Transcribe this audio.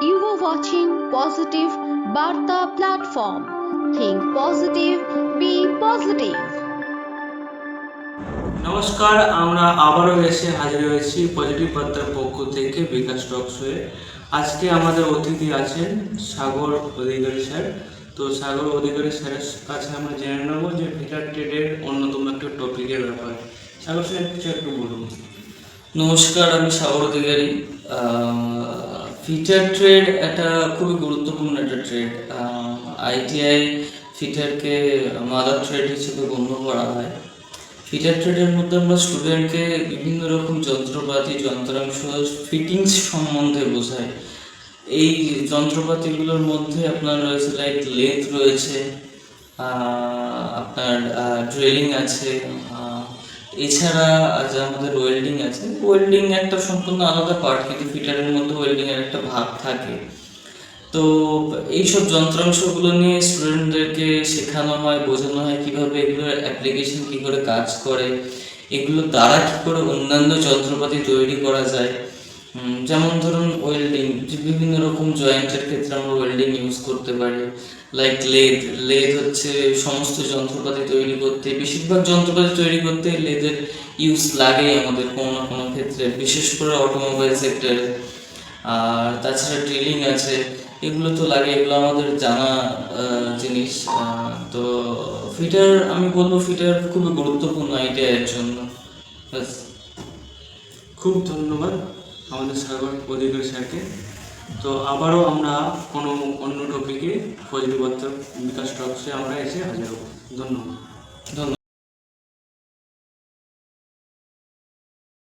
watching Positive Barta platform. Think positive, be positive. নমস্কার আমরা আবারও এসে হাজির হয়েছি পজিটিভ বার্তার পক্ষ থেকে বিকাশ টক হয়ে। আজকে আমাদের অতিথি আছেন সাগর অধিকারী স্যার। তো সাগর অধিকারী স্যারের কাছে আমরা জেনে নেব যে ভিটার ট্রেডের অন্যতম একটা টপিকের ব্যাপার। সাগর স্যার কিছু একটু বলুন। নমস্কার আমি সাগর অধিকারী। ফিটার ট্রেড একটা খুবই গুরুত্বপূর্ণ একটা ট্রেড আইটিআই ফিটারকে মাদার ট্রেড হিসেবে গণ্য করা হয়। ফিটার ট্রেডের মধ্যে আমরা স্টুডেন্টকে বিভিন্ন রকম যন্ত্রপাতি, যন্ত্রাংশ ফিটিংস সম্বন্ধে বোঝাই। এই যন্ত্রপাতিগুলোর মধ্যে আপনার রয়েছে লাইক লেথ রয়েছে আপনার ড্রিলিং আছে এছাড়া যে আমাদের ওয়েল্ডিং আছে ওয়েল্ডিং একটা সম্পূর্ণ আলাদা পার্ট কিন্তু ফিটারের মধ্যে ওয়েল্ডিং এর একটা ভাগ থাকে। তো এইসব যন্ত্রাংশগুলো নিয়ে স্টুডেন্টদেরকে শেখানো হয়, বোঝানো হয় কীভাবে এগুলোর অ্যাপ্লিকেশন কী করে কাজ করে, এগুলো দ্বারা কী করে অন্যান্য যন্ত্রপাতি তৈরি করা যায়। যেমন ধরুন ওয়েল্ডিং বিভিন্ন রকম জয়েন্টের ক্ষেত্রে আমরা ওয়েল্ডিং ইউজ করতে পারি। লাইক লেদ লেদ হচ্ছে সমস্ত যন্ত্রপাতি তৈরি করতে, বেশিরভাগ যন্ত্রপাতি তৈরি করতে লেদের ইউজ লাগেই আমাদের কোনো না কোনো ক্ষেত্রে, বিশেষ করে অটোমোবাইল সেক্টরে আর তাছাড়া ড্রিলিং আছে, এগুলো তো লাগে, এগুলো আমাদের জানা জিনিস। তো ফিটার আমি বলব ফিটার খুবই গুরুত্বপূর্ণ আইডিয়ার জন্য। খুব ধন্যবাদ। আমাদের সার্ভার অধিকার স্যারকে। তো আবারও আমরা কোনো অন্য টপিকে বার্তার বিকাশ টপসে আমরা এসে হাজির হব। ধন্যবাদ। ধন্যবাদ।